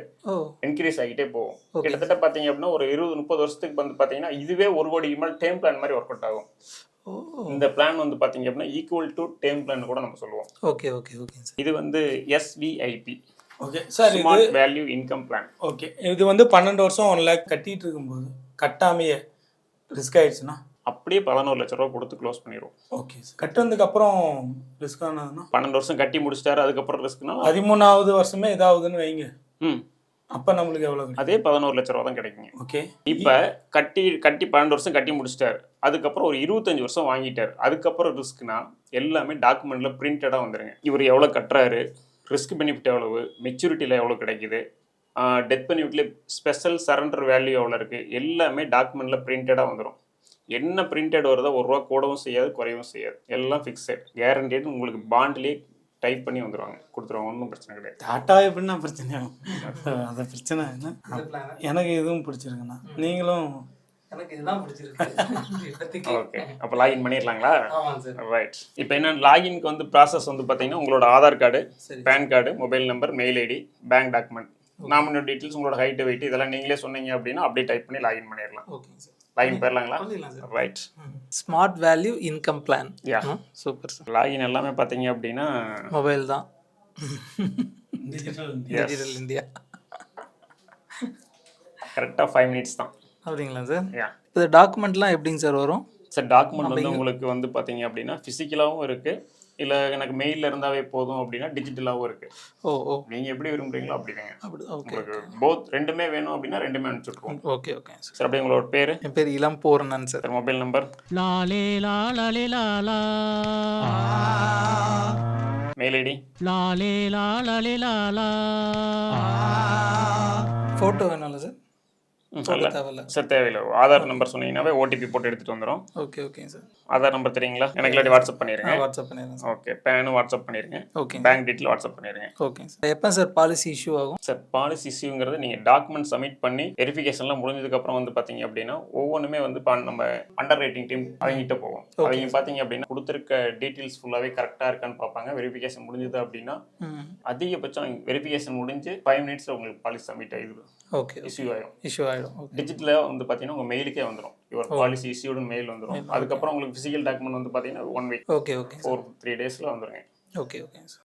இன்க்ரீஸ் ஆகிட்டே போகும். கிட்டத்தட்ட பார்த்தீங்க அப்படின்னா ஒரு இருபது முப்பது வருஷத்துக்கு வந்து பார்த்தீங்கன்னா இதுவே ஒரு கோடிக்கு மேல் டேம் பிளான் மாதிரி ஒர்க் அவுட் ஆகும். இந்த பிளான் வந்து பார்த்தீங்க அப்படின்னா ஈக்குவல் டு டேம் பிளான் கூட நம்ம சொல்லுவோம். ஓகே ஓகே சார் இது வந்து எஸ்விஐபி ஓகே சார் இது smart value income plan okay இது வந்து பன்னெண்டு வருஷம் ஒன் லேக் கட்டிட்டு இருக்கும்போது கட்டாமையே ரிஸ்க் ஆயிடுச்சுன்னா? அப்படியே பதினோரு லட்ச ரூபா கொடுத்து க்ளோஸ் பண்ணிடுவோம் ஓகே சார் கட்டுனதுக்கு அப்புறம் ரிஸ்க் ஆனதுன்னா பன்னெண்டு வருஷம் கட்டி முடிச்சிட்டாரு அதுக்கப்புறம் ரிஸ்க்னா பதிமூணாவது வருஷமே இதாகுதுன்னு வைங்க. ம். அப்போ நம்மளுக்கு எவ்வளோ அதே பதினோரு லட்ச ரூபா தான் கிடைக்குங்க. ஓகே இப்போ கட்டி கட்டி பன்னெண்டு வருஷம் கட்டி முடிச்சிட்டாரு. அதுக்கப்புறம் ஒரு இருபத்தஞ்சு வருஷம் வாங்கிட்டாரு. அதுக்கப்புறம் ரிஸ்க்னா எல்லாமே டாக்குமெண்ட்ல பிரிண்டடாக வந்துருங்க. இவர் எவ்வளோ கட்டுறாரு? ரிஸ்க் பெனிஃபிட் எவ்வளவு? மெச்சூரிட்டியில் எவ்வளோ கிடைக்குது? டெத் பெனிஃபிட்ல ஸ்பெஷல் சரண்டர் வேல்யூ எவ்வளோ இருக்குது எல்லாமே டாக்குமெண்ட்ல பிரிண்டடாக வந்துடும் என்ன பிரிண்டட் வருதோ ஒரு ரூபா கூடவும் செய்யாது குறையவும் செய்யாது. எல்லாம் ஃபிக்ஸட் கேரண்டட் உங்களுக்கு பாண்ட்லேயே டைப் பண்ணி வந்துடுவாங்க கொடுத்துருவாங்க. ஒன்றும் பிரச்சனை கிடையாது. டாட்டா எப்படின்னா பிரச்சனை ஆகும். அது பிரச்சனை என்ன? எனக்கு இதுவும் பிடிச்சிருக்குண்ணா நீங்களும் எனக்கு இதுதான் பிடிச்சிருக்கு. ஓகே அப்போ லாகின் பண்ணிடலாங்களா? ரைட் இப்போ என்ன லாகின்க்கு வந்து ப்ராசஸ் வந்து பார்த்தீங்கன்னா உங்களோட Aadhaar card. PAN card mobile number mail ID bank document nominal details உங்களோட ஹைட்டு வெயிட் இதெல்லாம் நீங்களே சொன்னீங்க அப்படின்னா அப்படியே டைப் பண்ணி லாகின் பண்ணிடலாம். ஓகேங்க sir. Login போயிடலாங்களா right smart value income plan ya super sir. Login எல்லாமே பார்த்தீங்க அப்படின்னா மொபைல் தான். டிஜிட்டல் இந்தியா கரெக்டாக ஃபைவ் மினிட்ஸ் தான். அப்படிங்களா சார்? யா இது டாக்குமெண்ட்லாம் எப்படிங்க சார் வரும்? சார் டாக்குமெண்ட் வந்து உங்களுக்கு வந்து பார்த்தீங்க அப்படின்னா ஃபிசிக்கலாகவும் இருக்குது இல்லை எனக்கு மெயிலில் இருந்தாவே போதும் அப்படின்னா டிஜிட்டலாகவும் இருக்குது ஓ ஓ. நீங்கள் எப்படி விரும்புறீங்களோ அப்படிங்க அப்படி ஓகே. உங்களுக்கு போத் ரெண்டுமே வேணும் அப்படின்னா ரெண்டுமே அனுப்பிச்சுட்ருவோம் ஓகே ஓகே. சார் சார் அப்படியே உங்களோட பேர்? என் பேர் Ilam Pooranan sir. Mobile number? லாலே லாலே லாலா மெயில் ஐடி? லாலே லாலே லாலா ஃபோட்டோ வேணும்ல சார்? சார் தேவையில்லை. ஆதார் நம்பர் சொன்னீங்கன்னாவே ஓடிபி போட்டு எடுத்துகிட்டு வந்துடும் ஓகே ஓகேங்க சார். ஆதார் நம்பர் தெரியுங்களா? எனக்கு இல்லாட்டி வாட்ஸ்அப் பண்ணிடுங்க நான் வாட்ஸ்அப் சார். ஓகே பேனும் வாட்ஸ்அப் பண்ணிடுங்க ஓகே. பேங்க் டீட்டெயில் வாட்ஸ்அப் பண்ணிடுங்க ஓகேங்க சார். எப்போ சார் பாலிசி இஷ்யூ ஆகும்? சார் பாலிசி இஷ்யூங்கிறது நீங்கள் டாக்குமெண்ட் சப்மிட் பண்ணி வெரிஃபிகேஷன்லாம் முடிஞ்சதுக்கப்புறம் வந்து பார்த்தீங்க அப்படின்னா ஒவ்வொன்றுமே வந்து நம்ம அண்டர் ரைட்டிங் டீம் அவங்ககிட்ட போகும். அவங்க பார்த்தீங்க அப்படின்னா கொடுத்துருக்க டீட்டெயில்ஸ் ஃபுல்லாகவே கரெக்டாக இருக்கான்னு பார்ப்பாங்க. வெரிஃபிகேஷன் முடிஞ்சது அப்படின்னா அதிகபட்சம் வெரிஃபிகேஷன் முடிஞ்சு ஃபைவ் மினிட்ஸில் உங்களுக்கு பாலிசி சப்மிட் ஆகிடுது ஓகே இஷ்யூ ஆகிடும் இஷ்யூ ஆகிடும் ஓகே டிஜிட்டலாக வந்து பார்த்தீங்கன்னா உங்கள் மெயிலுக்கே வந்துடும் யுவர் பாலிசி இஷ்யூடு மெயில் வந்துடும் அதுக்கப்புறம் உங்களுக்கு ஃபிசிக்கல் டாக்குமெண்ட் வந்து பார்த்தீங்கன்னா one week okay okay four three டேஸில் வந்துருங்க. ஓகே ஓகே சார்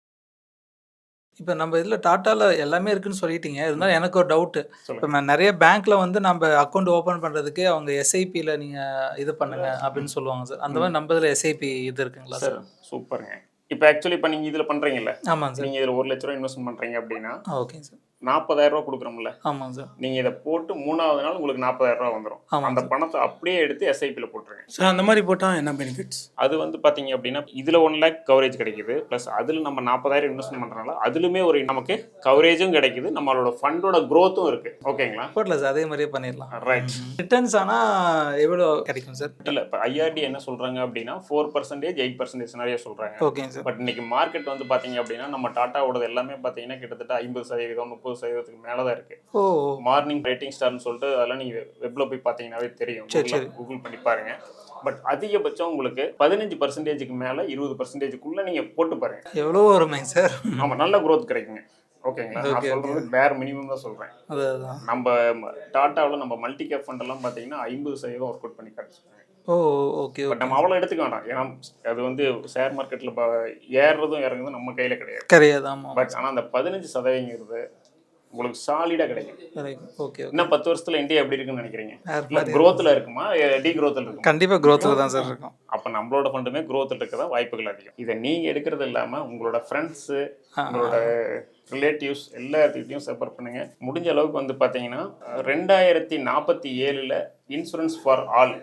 இப்போ நம்ம இதில் டாட்டாவில் எல்லாமே இருக்குன்னு சொல்லிட்டீங்க. இருந்தாலும் எனக்கு ஒரு டவுட்டு இப்போ நான் நிறைய பேங்க்ல வந்து நம்ம அக்கௌண்ட் ஓப்பன் பண்ணுறதுக்கு அவங்க எஸ்ஐபியில் நீங்கள் இது பண்ணுங்க அப்படின்னு சொல்லுவாங்க சார் அந்த மாதிரி நம்ம இதில் எஸ்ஐபி இது இருக்குங்களா சார் சூப்பருங்க இப்போ ஆக்சுவலி இப்போ நீங்கள் இதில் பண்ணுறீங்கல்ல ஆமாங்க சார் நீங்கள் இதில் ஒரு லட்ச ரூபா இன்வெஸ்ட் பண்ணுறீங்க அப்படின்னா ஓகேங்க சார் நாற்பதாயிரம் ரூபா கொடுக்குறோம்ல. ஆமாங்க சார் நீங்கள் இதை போட்டு மூணாவது நாள் உங்களுக்கு நாற்பதாயிரம் ரூபா வந்துடும் அந்த பணத்தை அப்படியே எடுத்து எஸ்ஐபியில் போட்டுருங்க. சார் அந்த மாதிரி போட்டால் என்ன பெனிஃபிட்ஸ் அது வந்து பார்த்தீங்க அப்படின்னா இதில் ஒன் லேக் கவரேஜ் கிடைக்குது. ப்ளஸ் அதில் நம்ம நாற்பதாயிரம் இன்வெஸ்ட் பண்ணுறனால அதுலுமே ஒரு நமக்கு கவரேஜும் கிடைக்குது. நம்மளோட ஃபண்டோட க்ரோத்தும் இருக்குது ஓகேங்களா போடல சார் அதே மாதிரியே பண்ணிடலாம். ரைட் ரிட்டர்ன்ஸ் ஆனால் எவ்வளோ கிடைக்கும் சார் இல்லை இப்போ ஐஆர்டி என்ன சொல்கிறாங்க அப்படின்னா ஃபோர் பர்சன்டேஜ் எயிட் பர்சன்டேஜ் நிறைய சொல்கிறாங்க ஓகேங்க சார் பட் இன்னைக்கு மார்க்கெட் வந்து பார்த்தீங்க அப்படின்னா நம்ம டாட்டாவோடது எல்லாமே பார்த்தீங்கன்னா கிட்டத்தட்ட ஐம்பது சதவீதம் முப்பது சதவீதத்துக்கு மேலே தான் இருக்குது ஓ மார்னிங் ரேட்டிங் ஸ்டார்னு சொல்லிட்டு அதெல்லாம் நீங்கள் வெப்பில் போய் பார்த்தீங்கன்னாவே தெரியும். கூகுள் பண்ணி பாருங்க. பட் அதிகபட்சம் உங்களுக்கு பதினஞ்சு பர்சன்டேஜுக்கு மேலே இருபது பர்சன்டேஜுக்குள்ளே நீங்கள் போட்டு பாருங்க. எவ்வளோ வருமேங்க சார் ஆமாம் நல்ல growth கிடைக்குங்க. ஓகேங்களா நான் சொல்கிறது பேர் மினிமம் தான் அதுதான் நம்ம டாட்டாவில் நம்ம மல்டி கேப் ஃபண்ட் எல்லாம் பார்த்தீங்கன்னா ஐம்பது சதவீதம் ஒர்க் அவுட் பண்ணி காட்டுச்சுங்க ஓ ஓகே பட் நம்ம அவ்வளோ எடுத்துக்க வேண்டாம் ஏன்னா அது வந்து ஷேர் மார்க்கெட்டில் ஏறுறதும் இறங்குறதும் நம்ம கையில் கிடையாது. கிடையாது ஆமாம் பட் ஆனால் அந்த பதினஞ்சு சதவீங்கிறது உங்களுக்கு சாலிடா கிடைக்கும். ஓகே இன்னும் பத்து வருஷத்துல இந்தியா எப்படி இருக்குன்னு நினைக்கிறீங்க? growthல இருக்குமா? டி growthல இருக்குமா? கண்டிப்பா growthல தான் சார் இருக்கும். அப்ப நம்மளோட ஃபண்டுமே growthல இருக்கதா வாய்ப்புகள் அதிகம். இதை நீங்க எடுக்கிறது இல்லாம உங்களோட ஃப்ரெண்ட்ஸ் உங்களோட ரிலேட்டிவ்ஸ் எல்லாத்துக்கிட்டையும் சப்போர்ட் பண்ணுங்க. முடிஞ்ச அளவுக்கு வந்து பாத்தீங்கன்னா ரெண்டாயிரத்தி நாற்பத்தி ஏழுல இன்சூரன்ஸ் ஃபார் ஆல்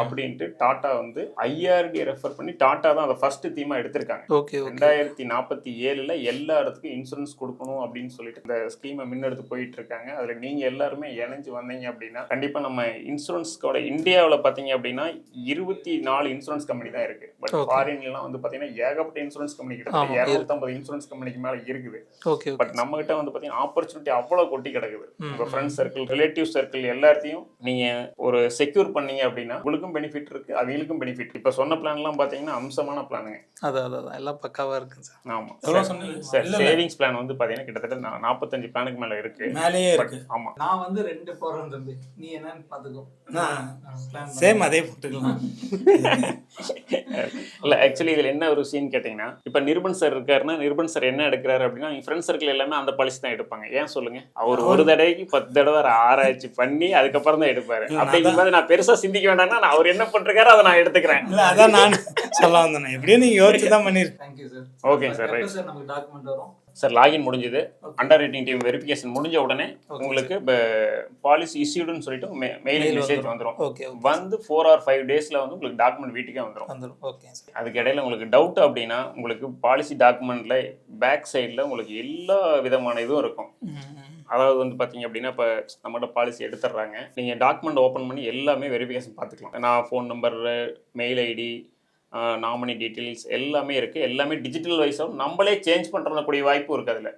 அப்படின்ட்டு டாடா வந்து ஐஆர்டி ரெஃபர் பண்ணி டாடா தான் அதை ஃபர்ஸ்ட் தீமா எடுத்திருக்காங்க. ரெண்டாயிரத்தி நாற்பத்தி ஏழுல எல்லா இடத்துக்கும் இன்சூரன்ஸ் கொடுக்கணும் அப்படின்னு சொல்லிட்டு இந்த ஸ்கீமை முன்னெடுத்து போயிட்டு இருக்காங்க அதுல நீங்க எல்லாருமே இணைஞ்சு வந்தீங்க அப்படின்னா கண்டிப்பா நம்ம இன்சூரன்ஸ்க்கோட இந்தியாவில் பார்த்தீங்க அப்படின்னா இருபத்தி நாலு இன்சூரன்ஸ் கம்பெனி தான் இருக்கு. பட். ஃபாரின்லாம் வந்து பாத்தீங்கன்னா ஏகப்பட்ட இன்சூரன்ஸ் கம்பெனி கிட்ட இரநூத்தம்பது இன்சூரன்ஸ் கம்பெனிக்கு மேல இருக்குது. பட் நம்ம கிட்ட வந்து பாத்தீங்கன்னா ஆப்பர்ச்சுனிட்டி அவ்வளவு கொட்டி கிடக்குது. உங்க ஃப்ரெண்ட்ஸ் சர்க்கிள் ரிலேட்டிவ் சர்க்கிள் எல்லாத்தையும் நீங்க ஒரு செக்யூர் பண்ணீங்க அப்படின்னா உங்களுக்கும் பெனிஃபிட் இருக்கு அவங்களுக்கும் பெனிஃபிட் இப்ப சொன்ன பிளான்லாம் பாத்தீங்கன்னா அம்சமான பிளானுங்க அதான் அதான் எல்லாம் பக்காவா இருக்கு சார். ஆமா. எவ்வளவு சொன்னீங்க? சார். சேவிங்ஸ் பிளான் வந்து பாத்தீங்கன்னா கிட்டத்தட்ட நாற்பத்தஞ்சு பிளானுக்கு மேல இருக்கு. மேலேயே இருக்கு. ஆமா. நான் வந்து ரெண்டு போறேன் தம்பி. நீ என்னன்னு பாத்துக்கோ. சேம் அதே போட்டுக்கலாம். இல்ல ஆக்சுவலி இதுல என்ன ஒரு சீன் கேட்டீங்கன்னா இப்ப நிர்பன் சார் இருக்காருன்னா நிர்பன் சார் என்ன எடுக்கிறாரு அப்படின்னா என் ஃப்ரெண்ட் சர்க்கிள் எல்லாமே அந்த பாலிசி தான் எடுப்பாங்க. ஏன் சொல்லுங்க? அவர் ஒரு தடவைக்கு பத்து தடவை ஆராய்ச்சி பண்ணி அதுக்கப்புறம் தான் எடுப்பாரு. அப்படிங்கும்போது நான் பெருசா சிந்திக்க வேண்டாம்னா நான் அவர் என்ன பண்றாரோ அதை நான் எடுத்துக்கிறேன். இல்ல அதான் நான் சொல்ல வந்தேன். எப்படியும் நீங்க யோசிச்சு தான் பண்ணிருக்கேன் தேங்க்யூ சார் ஓகேங்க சார் ரைட் சார் நமக்கு டாக்குமெண்ட் வரும். சார் லாகின் முடிஞ்சது. அண்டர் ரைட்டிங் டீம் வெரிஃபிகேஷன் முடிஞ்ச உடனே உங்களுக்கு பாலிசி இஷ்யூடுன்னு சொல்லிட்டு மெயில் மெசேஜ் வந்துடும் ஓகே வந்து ஃபோர் ஆர் ஃபைவ் டேஸ்ல வந்து உங்களுக்கு டாக்குமெண்ட் வீட்டுக்கே வந்துடும் வந்துடும் ஓகே அதுக்கு இடையில உங்களுக்கு டவுட் அப்படின்னா உங்களுக்கு பாலிசி டாக்குமெண்ட்ல பேக் சைடில் உங்களுக்கு எல்லா விதமான இதுவும் இருக்கும். அதாவது வந்து பார்த்தீங்க அப்படின்னா இப்போ நம்மகிட்ட பாலிசி எடுத்துடுறாங்க நீங்கள் டாக்குமெண்ட் ஓப்பன் பண்ணி எல்லாமே வெரிஃபிகேஷன் பார்த்துக்கலாம் நான் phone number mail ID nominee details எல்லாமே இருக்குது எல்லாமே டிஜிட்டல் வைஸாகவும் நம்மளே சேஞ்ச் பண்ணுறக்கூடிய வாய்ப்பும் இருக்குது அதில்.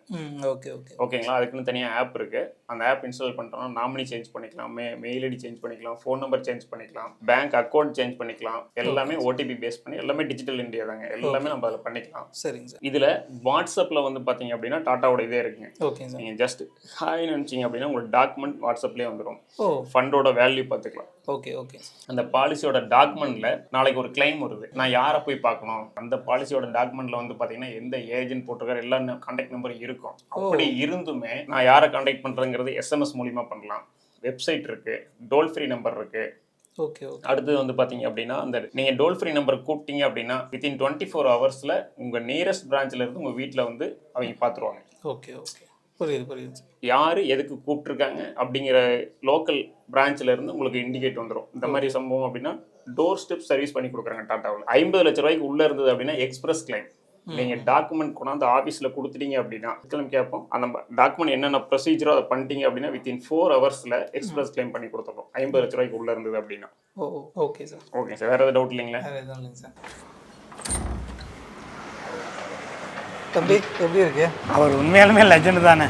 ஓகே ஓகே ஓகேங்களா அதுக்குன்னு தனியாக ஆப் இருக்குது அந்த ஆப் இன்ஸ்டால் பண்ணிட்டோம்னா நாமினி சேஞ்ச் பண்ணிக்கலாம். மே மெயில் ஐடி சேஞ்ச் பண்ணிக்கலாம். ஃபோன் நம்பர் சேஞ்ச் பண்ணிக்கலாம். பேங்க் அக்கௌண்ட் சேஞ்ச் பண்ணிக்கலாம். எல்லாமே ஓடிபி பேஸ் பண்ணி எல்லாமே டிஜிட்டல் இந்தியா தாங்க. எல்லாமே நம்ம அதில் பண்ணிக்கலாம். சரிங்க சார். இதில் வாட்ஸ்அப்பில் வந்து பார்த்தீங்க அப்படின்னா டாட்டாவோட இதே இருக்குங்க. Okay sir. நீங்கள் ஜஸ்ட் ஹாய்னு நினச்சிங்க அப்படின்னா உங்களோட டாக்குமெண்ட் வாட்ஸ்அப்லேயே வந்துடும் ஃபண்டோட வேல்யூ பார்த்துக்கலாம் ஓகே ஓகே. அந்த பாலிசியோட டாக்குமெண்ட்ல நாளைக்கு ஒரு கிளைம் வருது. நான் யாரை போய் பார்க்கணும்? அந்த பாலிசியோட டாக்குமெண்ட்ல வந்து பாத்தீங்கன்னா எந்த ஏஜென்ட் போட்டிருக்காரு? எல்லா கான்டாக்ட் நம்பர் இருக்கும். அப்படி இருந்துமே நான் யாரை கான்டாக்ட் பண்றேங்கிறது எஸ்எம்எஸ் மூலியமா பண்ணலாம். வெப்சைட் இருக்கு. டோல் ஃப்ரீ நம்பர் இருக்கு. Okay okay. அடுத்தது வந்து பாத்தீங்க அப்படின்னா அந்த நீங்க டோல் ஃப்ரீ நம்பர் கூப்பிட்டீங்க அப்படின்னா வித்தின் டுவெண்ட்டி ஃபோர் ஹவர்ஸ்ல உங்க நியரஸ்ட் பிரான்ச்ல இருந்து உங்க வீட்டில் வந்து அவங்க பார்த்துருவாங்க ஓகே ஓகே. புரியுது புரியுது. யார் எதுக்கு கூப்பிட்டுருக்காங்க அப்படிங்கிற லோக்கல் பிரான்ச்ல இருந்து உங்களுக்கு இண்டிகேட் வந்துடும் இந்த மாதிரி சம்பவம் அப்படின்னா டோர் ஸ்டெப் சர்வீஸ் பண்ணி கொடுக்குறாங்க டாட்டாவில். ஐம்பது லட்ச ரூபாய்க்கு உள்ள இருந்தது அப்படின்னா எக்ஸ்பிரஸ் கிளைம் நீங்க டாக்குமெண்ட் கொண்டாந்து ஆஃபீஸ்ல கொடுத்துட்டீங்க அப்படின்னா கிளைம் கேட்போம். அந்த டாக்குமெண்ட் என்னென்ன ப்ரொசீஜரோ அதை பண்ணிட்டீங்க அப்படின்னா வித்தின் ஃபோர் ஹவர்ஸ்ல எக்ஸ்பிரஸ் கிளைம் பண்ணி கொடுத்துருவோம் ஐம்பது லட்ச ரூபாய்க்கு உள்ள இருந்தது அப்படின்னா. Oh okay sir. Okay sir. வேற ஏதாவது டவுட் இல்லைங்களா? வேறு எதுவும் இல்லைங்க சார். தம்பி எப்படி இருக்கு? அவர் உண்மையாலுமே லெஜண்ட் தானே.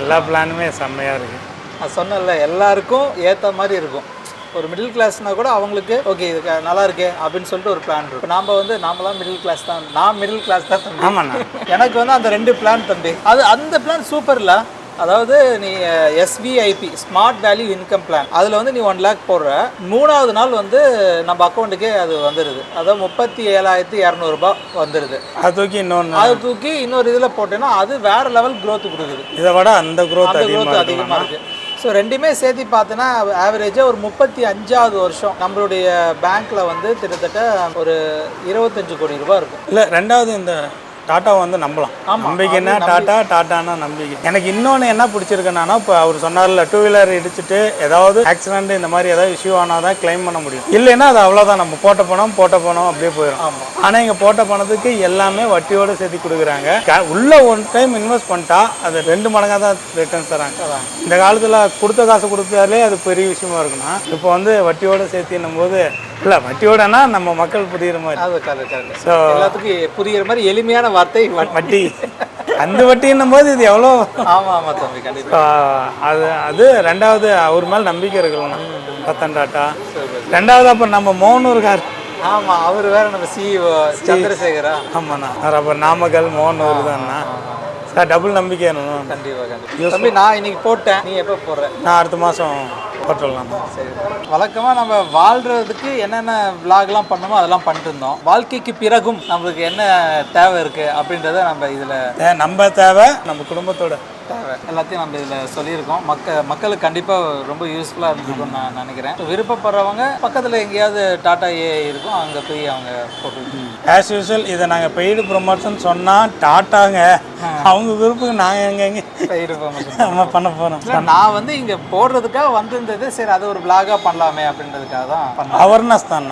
எல்லா பிளானுமே செம்மையா இருக்கு. நான் சொன்னேன்ல எல்லாருக்கும் ஏற்ற மாதிரி இருக்கும். ஒரு மிடில் கிளாஸ்னா கூட அவங்களுக்கு ஓகே இது நல்லா இருக்கே அப்படின்னு சொல்லிட்டு ஒரு பிளான் இருக்கும். நாம வந்து நாமெல்லாம் மிடில் கிளாஸ் தான் நான் மிடில் கிளாஸ் தான் தம்பி. ஆமாண்ணா. எனக்கு வந்து அந்த ரெண்டு பிளான் தம்பி. அது அந்த பிளான் சூப்பர்ல அதாவது நீ SBIP smart value income plan அதில் வந்து நீ ஒன் லேக் போடுற. மூணாவது நாள் வந்து நம்ம அக்கௌண்ட்டுக்கே அது வந்துடுது அதாவது முப்பத்தி ஏழாயிரத்தி இரநூறுபா வந்துடுது அதை தூக்கி இன்னொன்று அதை தூக்கி இன்னொரு இதில் போட்டேன்னா அது வேற லெவல் growth கொடுக்குது. இதை விட அந்த growth அந்த அதிகமாக growth அதிகமாக இருக்கு. ஸோ ரெண்டுமே சேர்த்து பார்த்தோன்னா ஆவரேஜாக ஒரு முப்பத்தி அஞ்சாவது வருஷம் நம்மளுடைய பேங்க்ல வந்து கிட்டத்தட்ட ஒரு இருபத்தஞ்சு கோடி ரூபாய் இருக்கும். இல்லை ரெண்டாவது இந்த டாட்டாவை வந்து நம்பலாம். நம்பிக்கைன்னா டாட்டா டாட்டானா நம்பிக்கை. எனக்கு இன்னொன்று என்ன பிடிச்சிருக்குன்னா இப்போ அவர் சொன்னார்ல டூ வீலர் இடிச்சிட்டு ஏதாவது ஆக்சிடென்ட் இந்த மாதிரி ஏதாவது இஷ்யூ ஆனால் தான் கிளைம் பண்ண முடியும். இல்லைன்னா அது அவ்வளோதான் நம்ம போட்ட பணம் போட்ட பணம் அப்படியே போயிடும். ஆனால் இங்கே போட்ட பணத்துக்கு எல்லாமே வட்டியோட சேர்த்து கொடுக்குறாங்க. உள்ள ஒன் டைம் இன்வெஸ்ட் பண்ணிட்டா அது ரெண்டு மடங்காக தான் ரிட்டர்ன்ஸ் தராங்க. இந்த காலத்தில் கொடுத்த காசு கொடுத்தாலே அது பெரிய விஷயமா இருக்குன்னா இப்போ வந்து வட்டியோட சேர்த்தின்னும் போது இல்லை வட்டியோடனா நம்ம மக்கள் புரியுற மாதிரி. ஸோ எல்லாத்துக்கும் புரியுற மாதிரி எளிமையான வார்த்தை வட்டி. அந்த வட்டின்னும் போது இது எவ்வளோ? ஆமா ஆமா தம்பி கண்டிப்பா. ஆஹ், அது அது ரெண்டாவது அவர் மேல் நம்பிக்கை இருக்கணும். ரத்தன் ரெண்டாவது அப்புறம் நம்ம மோகனூர் கார். ஆமா அவர் வேற நம்ம சிஇஓ சந்திரசேகரா? ஆமாண்ணா. அப்புறம் நாமக்கல் மோகனூர் தான்ண்ணா. சார் டபுள் நம்பிக்கை வேணும். கண்டிப்பா கண்டிப்பா. தம்பி நான் இன்னைக்கு போட்டேன். நீ எப்போ போடுற? நான் அடுத்த மாதம் போட்டுடலாம் சரி. வழக்கமாக நம்ம வாழ்கிறதுக்கு என்னென்ன விலாக்லாம் பண்ணணுமோ அதெல்லாம் பண்ணிட்டு இருந்தோம் வாழ்க்கைக்கு பிறகும் நம்மளுக்கு என்ன தேவை இருக்குது அப்படின்றத நம்ம இதில் நம்ம தேவை நம்ம குடும்பத்தோட தேவை எல்லாத்தையும் நம்ம இதில் சொல்லியிருக்கோம். மக்க மக்களுக்கு கண்டிப்பாக ரொம்ப யூஸ்ஃபுல்லாக இருந்திருக்கும்னு நான் நினைக்கிறேன். விருப்பப்படுறவங்க பக்கத்தில் எங்கேயாவது டாட்டா ஏ இருக்கும். அங்கே போய் அவங்க போட்டு ஆஸ் யூஸ்வல் இதை நாங்கள் பெய்டு ப்ரொமோஷன் சொன்னால் டாட்டாங்க அவங்க விருப்பம் நாங்கள் எங்க எங்கே? இருப்போம் நம்ம பண்ண போகிறோம் நான் வந்து இங்கே போடுறதுக்காக வந்திருந்தது. சரி அது ஒரு vlog-ஆ பண்ணலாமே அப்படின்றதுக்காக தான் அவேர்னஸ் தான்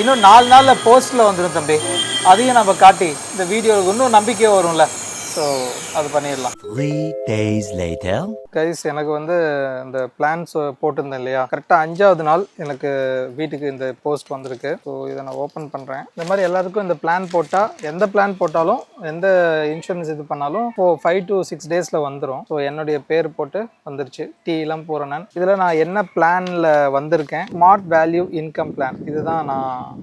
இன்னும் நாலு நாளில் போஸ்ட்டில் வந்துடும் தம்பி. அதையும் நம்ம காட்டி இந்த வீடியோவுக்கு இன்னும் நம்பிக்கை வரும்ல. ஸோ அது பண்ணிடலாம். கைஸ் எனக்கு வந்து இந்த பிளான்ஸ் போட்டிருந்தேன் இல்லையா? கரெக்டாக அஞ்சாவது நாள் எனக்கு வீட்டுக்கு இந்த போஸ்ட் வந்திருக்கு. ஸோ இதை நான் ஓப்பன் பண்ணுறேன் இந்த மாதிரி எல்லாருக்கும் இந்த பிளான் போட்டால் எந்த பிளான் போட்டாலும் எந்த இன்சூரன்ஸ் இது பண்ணாலும் இப்போ ஃபைவ் டு சிக்ஸ் டேஸில் வந்துடும் ஸோ என்னுடைய பேர் போட்டு வந்துருச்சு. டீலாம் போகிறேன் நான் இதில் நான் என்ன பிளானில் வந்திருக்கேன்? ஸ்மார்ட் வேல்யூ இன்கம் பிளான் இதுதான் நான்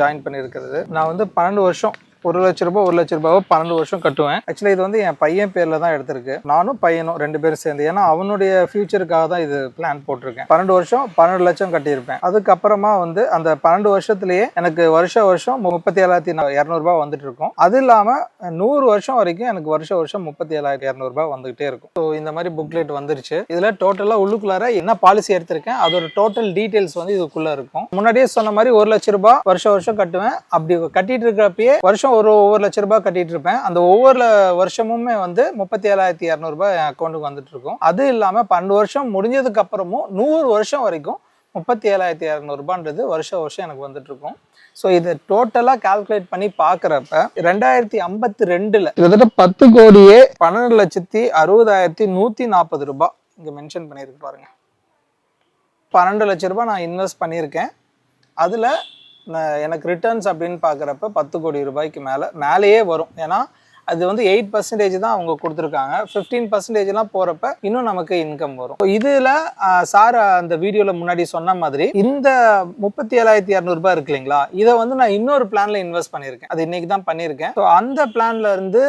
ஜாயின் பண்ணியிருக்கிறது. நான் வந்து பன்னெண்டு வருஷம் ஒரு லட்ச ரூபாய் ஒரு லட்ச ரூபாய் பன்னெண்டு வருஷம் கட்டுவேன். ஆக்சுவலி இது வந்து என் பையன் பேரில் தான் எடுத்திருக்கு. நானும் பையனும் ரெண்டு பேரும் சேர்ந்து. ஏன்னா அவனுடைய ஃபியூச்சருக்காக தான் இது பிளான் போட்டிருக்கேன். பன்னெண்டு வருஷம் பன்னெண்டு லட்சம் கட்டியிருப்பேன். அதுக்கப்புறமா வந்து அந்த பன்னெண்டு வருஷத்துலேயே எனக்கு வருஷ வருஷம் முப்பத்தி ஏழாயிரத்தி இரநூறுபா வந்துட்டு இருக்கும். அது இல்லாமல் நூறு வருஷம் வரைக்கும் எனக்கு வருஷ வருஷம் முப்பத்தி ஏழாயிரத்தி இரநூறுபா வந்துகிட்டே இருக்கும். ஸோ இந்த மாதிரி புக்லெட் வந்துருச்சு. இதில் டோட்டலாக உள்ளுக்குள்ளார என்ன பாலிசி எடுத்திருக்கேன் அதோட டோட்டல் டீட்டெயில்ஸ் வந்து இதுக்குள்ளே இருக்கும். முன்னாடியே சொன்ன மாதிரி ஒரு லட்ச ரூபாய் வருஷம் வருஷம் கட்டுவேன். அப்படி கட்டிட்டு இருக்கிறப்பயே வருஷம் ஒரு ஒவ்வொரு லட்ச ரூபாய் கட்டிட்டு இருப்பேன் அந்த ஒவ்வொரு வருஷமுமே வந்து முப்பத்தி ஏழாயிரத்தி இரநூறுபா என் அக்கௌண்ட்டுக்கு வந்துட்டு இருக்கும் அது இல்லாமல் பன்னெண்டு வருஷம் முடிஞ்சதுக்கு அப்புறமும் நூறு வருஷம் வரைக்கும் முப்பத்தி ஏழாயிரத்தி இரநூறுபான்றது வருஷம் வருஷம் எனக்கு வந்துட்டு இருக்கும் ஸோ இதை டோட்டலாக கால்குலேட் பண்ணி பார்க்குறப்ப ரெண்டாயிரத்தி ஐம்பத்தி ரெண்டில் கிட்டத்தட்ட பத்து கோடியே பன்னெண்டு லட்சத்தி அறுபதாயிரத்தி நூற்றி நாற்பது ரூபாய் இங்கே மென்ஷன் பண்ணியிருக்கு பாருங்க. பன்னெண்டு லட்ச ரூபாய் நான் இன்வெஸ்ட் பண்ணியிருக்கேன். அதில் எனக்கு ரிட்டர்ன்ஸ் அப்படின்னு பார்க்குறப்ப பத்து கோடி ரூபாய்க்கு மேலே மேலேயே வரும். ஏன்னா அது வந்து எயிட் பர்சன்டேஜ் தான் அவங்க கொடுத்துருக்காங்க. ஃபிஃப்டீன் பர்சன்டேஜ்லாம் போகிறப்ப இன்னும் நமக்கு இன்கம் வரும். இதில் சார் அந்த வீடியோவில் முன்னாடி சொன்ன மாதிரி இந்த முப்பத்தி ஏழாயிரத்தி இரநூறுபா இருக்கு இல்லைங்களா? இதை வந்து நான் இன்னொரு பிளானில் இன்வெஸ்ட் பண்ணியிருக்கேன். அது இன்னைக்கு தான் பண்ணியிருக்கேன். ஸோ அந்த பிளான்ல இருந்து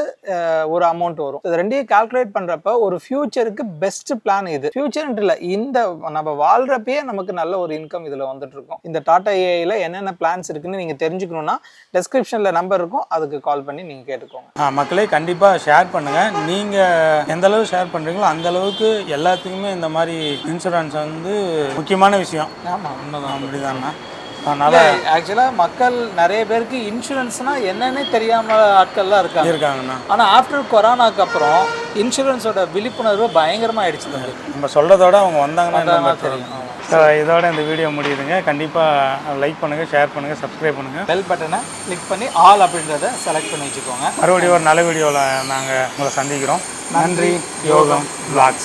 ஒரு அமௌண்ட் வரும். இது ரெண்டையும் கால்குலேட் பண்ணுறப்ப ஒரு ஃபியூச்சருக்கு பெஸ்ட் பிளான் இது. ஃபியூச்சர்ன்ட்டு இல்லை இந்த நம்ம வாழ்றப்பயே நமக்கு நல்ல ஒரு இன்கம் இதில் வந்துட்டு இருக்கும். இந்த டாடா ஏஐயில் என்னென்ன பிளான்ஸ் இருக்குன்னு நீங்கள் தெரிஞ்சுக்கணும்னா டெஸ்கிரிப்ஷனில் நம்பர் இருக்கும். அதுக்கு கால் பண்ணி நீங்கள் கேட்டுக்கோங்க. ஆமாம் மக்களே கண்டிப்பாக ஷேர் பண்ணுங்கள் நீங்கள் எந்த அளவு ஷேர் பண்ணுறீங்களோ அந்த அளவுக்கு எல்லாத்துக்குமே இந்த மாதிரி இன்சூரன்ஸ் வந்து முக்கியமான விஷயம். ஆமாம் உண்மைதான். அப்படிதாண்ணா அதனால் ஆக்சுவலாக மக்கள் நிறைய பேருக்கு இன்சூரன்ஸ்னா என்னன்னே தெரியாம ஆட்கள்லாம் இருக்காங்க. இருக்காங்கண்ணா. ஆனால் ஆஃப்டர் கொரோனாக்கு அப்புறம் இன்சூரன்ஸோட விழிப்புணர்வு பயங்கரமாக ஆயிடுச்சு நம்ம சொல்கிறதோட அவங்க வந்தாங்கன்னா தெரியும். இதோட இந்த வீடியோ முடியுதுங்க. கண்டிப்பாக லைக் பண்ணுங்கள் ஷேர் பண்ணுங்கள் சப்ஸ்கிரைப் பண்ணுங்கள் பெல் பட்டனை கிளிக் பண்ணி ஆல் அப்படின்றத செலக்ட் பண்ணி வச்சுக்கோங்க. மறுபடியும் ஒரு நல்ல வீடியோவில் நாங்கள் உங்களை சந்திக்கிறோம். நன்றி. யோகம் vlogs.